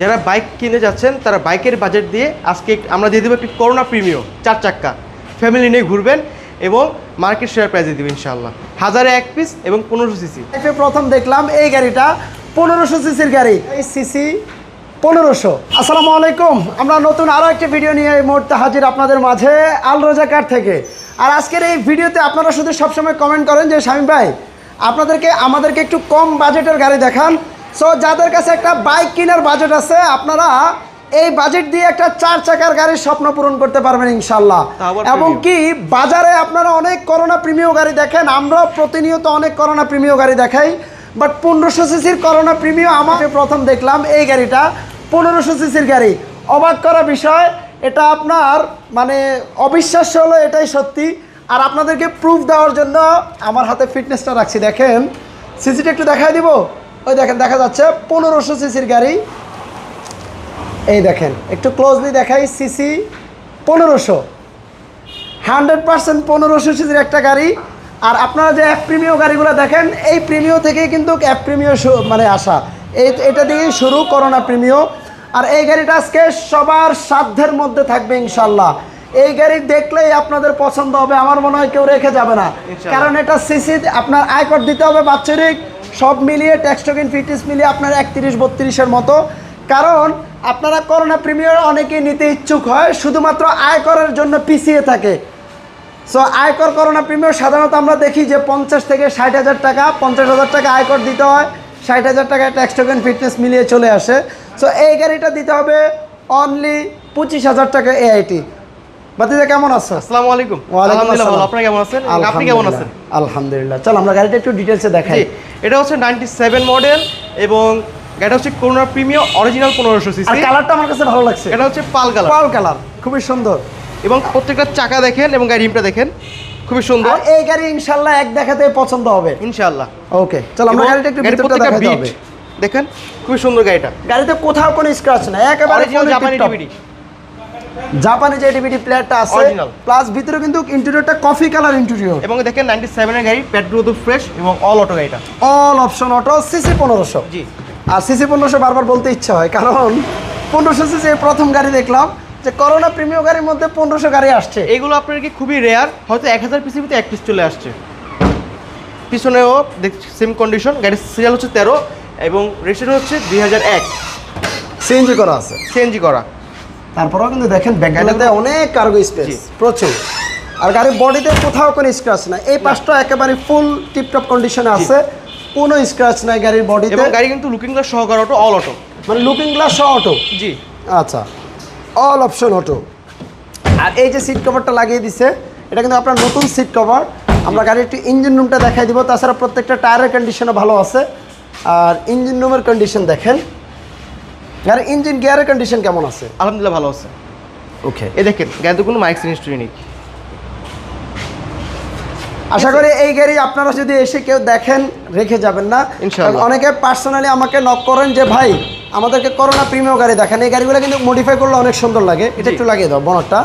যারা বাইক কিনে যাচ্ছেন তারা বাইকের বাজেট দিয়ে আজকে আমরা দিয়ে দেবো একটি করোনা প্রিমিও চার চাক্কা। ফ্যামিলি নিয়ে ঘুরবেন এবং মার্কেট শেয়ার প্রাইজে দেবেন ইনশাআল্লাহ। হাজারে এক পিস এবং পনেরোশো সিসি প্রথম দেখলাম এই গাড়িটা পনেরোশো সিসির গাড়ি। এই সিসি পনেরোশো। আসসালামু আলাইকুম। আমরা নতুন আরও একটি ভিডিও নিয়ে এই মুহূর্তে হাজির আপনাদের মাঝে আল রোজা কার থেকে? আর আজকের এই ভিডিওতে আপনারা শুধু সবসময় কমেন্ট করেন যে স্বামী ভাই আপনাদেরকে আমাদেরকে একটু কম বাজেটের গাড়ি দেখান। সো যাদের কাছে একটা বাইক কেনার বাজেট আছে আপনারা এই বাজেট দিয়ে একটা চার চাকার গাড়ির স্বপ্ন পূরণ করতে পারবেন ইনশাল্লাহ এবং কি বাজারে আপনারা অনেক করোনা প্রিমিয় গাড়ি দেখেন আমরাও প্রতিনিয়ত অনেক করোনা প্রিমিয় গাড়ি দেখাই। বাট পনেরোশো সিসির করোনা প্রিমিয় আমার প্রথম দেখলাম এই গাড়িটা পনেরোশো সিসির গাড়ি। অবাক করা বিষয় এটা আপনার মানে অবিশ্বাস্য হলো এটাই সত্যি। আর আপনাদেরকে প্রুফ দেওয়ার জন্য আমার হাতে ফিটনেসটা রাখছি দেখেন। সিসিটা একটু দেখাই দিব? ওই দেখেন, দেখা যাচ্ছে পনেরোশো সিসির গাড়ি। এই দেখেন, একটু ক্লোজলি দেখাই, সিসি পনেরোশো। হান্ড্রেড পার্সেন্ট পনেরোশো সিসির একটা গাড়ি। আর আপনারা যে অ্যাপ প্রিমিয় গাড়িগুলো দেখেন, এই প্রিমিয় থেকেই কিন্তু অ্যাপ প্রিমিয় মানে আসা। এই, এটা দিয়েই শুরু করোনা প্রিমিয় আর এই গাড়িটা আজকে সবার সাধ্যের মধ্যে থাকবে, ইনশাল্লাহ। এই গাড়ি দেখলেই আপনাদের পছন্দ হবে আমার মনে হয় কেউ রেখে যাবে না। কারণ এটা সিসি আপনার আয়কর দিতে হবে বাৎসরিক সব মিলিয়ে ট্যাক্স টোকেন ফিটনেস মিলিয়ে আপনার একত্রিশ বত্রিশের মতো। কারণ আপনারা করোনা প্রিমিয়ার অনেকেই নিতে ইচ্ছুক হয় শুধুমাত্র আয়করের জন্য পিছিয়ে থাকে। সো আয়কর করোনা প্রিমিয়ার সাধারণত আমরা দেখি যে পঞ্চাশ থেকে ষাট হাজার টাকা পঞ্চাশ হাজার টাকা আয়কর দিতে হয় ষাট হাজার টাকা ট্যাক্স টোকেন ফিটনেস মিলিয়ে চলে আসে। সো এই গাড়িটা দিতে হবে অনলি পঁচিশ হাজার টাকা এআইটি বাতিদা কেমন আছো? আসসালামু আলাইকুম। আলহামদুলিল্লাহ ভালো। আসসালাম। আপনি কেমন আছেন? আপনি কেমন আছেন? আলহামদুলিল্লাহ, চল আমরা গাড়িটা একটু ডিটেলসে দেখাই। এটা হচ্ছে নাইনটি সেভেন মডেল এবং এটা হচ্ছে করোনা প্রিমিও অরিজিনাল পনেরোশো আর কালারটা আমার কাছে ভালো লাগছে। এটা হচ্ছে পাল কালার পাল কালার খুবই সুন্দর। এবং প্রত্যেকটা চাকা দেখেন এবং গাড়ি রিমটা দেখেন খুবই সুন্দর। আর এই গাড়ি ইনশাল্লাহ এক দেখাতে পছন্দ হবে। ইনশাআল্লাহ। ওকে চল আমরা গাড়িটা একটু ভিতরটা দেখাতে হবে। দেখেন খুবই সুন্দর গাড়িটা। গাড়িতে কোথাও কোনো স্ক্র্যাচ নাই একেবারে জাপানি tip-top। জাপানি যে ডিভিডি প্লেয়ারটা আছে প্লাস ভিতরে কিন্তু ইন্টেরিয়রটা কফি কালার ইন্টেরিয়র এবং দেখেন নাইনটি সেভেনের গাড়ি পেট্রোল তো ফ্রেশ এবং অল অটো গাড়িটা। অল অপশন অটো সিসি পনেরোশো। জি। আর সিসি পনেরোশো বারবার বলতে ইচ্ছা হয় কারণ পনেরোশো সিসি প্রথম গাড়ি দেখলাম যে করোনা প্রিমিয় গাড়ির মধ্যে পনেরোশো গাড়ি আসছে। এগুলো আপনার কি খুবই রেয়ার হয়তো এক হাজার পিসির ভিতরে এক পিস চলে আসছে। পিছনেও সেম কন্ডিশন গাড়ির সিরিয়াল হচ্ছে তেরো এবং রেজিস্ট্রেশন হচ্ছে দুই হাজার এক। সিএনজি করা আছে। সিএনজি করা। তারপরেও কিন্তু দেখেন ব্যাকগ্রাউন্ডে অনেক কার্গো স্পেস প্রচুর। আর গাড়ির বডিতে কোথাও কোনো স্ক্র্যাচ নাই। এই পাশটা একেবারে ফুল টিপটপ কন্ডিশনে আছে কোনো স্ক্র্যাচ নাই গাড়ির বডিতে এবং গাড়ি কিন্তু লুকিং গ্লাস সহকার অটো অল অটো মানে লুকিং গ্লাস সহ অটো জি। আচ্ছা অল অপশন অটো আর এই যে সিট কভারটা লাগিয়ে দিছে এটা কিন্তু আপনার নতুন সিট কভার আমরা গাড়ির একটু ইঞ্জিন রুমটা দেখাই দিব তাছাড়া প্রত্যেকটা টায়ারের কন্ডিশনও ভালো আছে। আর ইঞ্জিন রুমের কন্ডিশন দেখেন। গাড়ির ইঞ্জিন গিয়ারের কন্ডিশন কেমন আছে? আলহামদুলিল্লাহ ভালো আছে। ওকে এ দেখেন গাড়িতে কোনো মাইক সিনিস্ট্রি নেই আশা করি এই গাড়ি আপনারা যদি এসে কেউ দেখেন রেখে যাবেন না। অনেকে পার্সোনালি আমাকে নক করেন যে ভাই আমাদেরকে করোনা প্রিমিয়াম গাড়ি দেখেন। এই গাড়িগুলো কিন্তু মডিফাই করলে অনেক সুন্দর লাগে। এটা একটু লাগিয়ে দাও বনটটা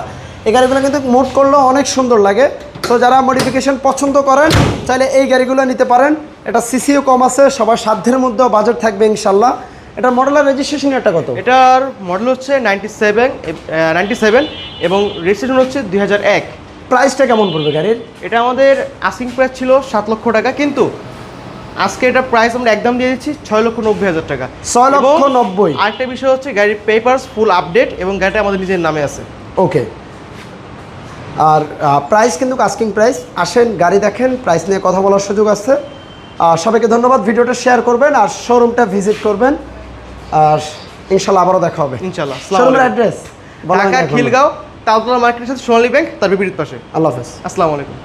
এই গাড়িগুলো কিন্তু মোট করলেও অনেক সুন্দর লাগে। তো যারা মডিফিকেশন পছন্দ করেন চাইলে এই গাড়িগুলো নিতে পারেন। এটা সিসিও কম আছে সবার সাধ্যের মধ্যেও বাজেট থাকবে ইনশাল্লাহ এটা মডেলের রেজিস্ট্রেশন একটা কত? এটার মডেল হচ্ছে নাইনটি সেভেন নাইনটি সেভেন এবং রেজিস্ট্রেশন হচ্ছে দুই হাজার এক। প্রাইসটা কেমন পড়বে গাড়ির? এটা আমাদের আসিং প্রাইস ছিল সাত লক্ষ টাকা কিন্তু আজকে এটা প্রাইস আমরা একদম দিয়ে দিচ্ছি ছয় লক্ষ নব্বই হাজার টাকা। ছয় লক্ষ নব্বই। আরেকটা বিষয় হচ্ছে গাড়ির পেপারস ফুল আপডেট এবং গাড়িটা আমাদের নিজের নামে আছে। ওকে আর প্রাইস কিন্তু আস্কিং প্রাইস আসেন গাড়ি দেখেন প্রাইস নিয়ে কথা বলার সুযোগ আছে। আর সবাইকে ধন্যবাদ ভিডিওটা শেয়ার করবেন আর শোরুমটা ভিজিট করবেন। আর ইনশাল্লাহ আবারও দেখা হবে। ইনশাল্লাহ অ্যাড্রেস ঢাকা খিলগাঁও তালতলা মার্কেটের সাথে সোনালী ব্যাংক তার বিপরীত পাশে। আল্লাহ হাফেজ। আসসালামু আলাইকুম।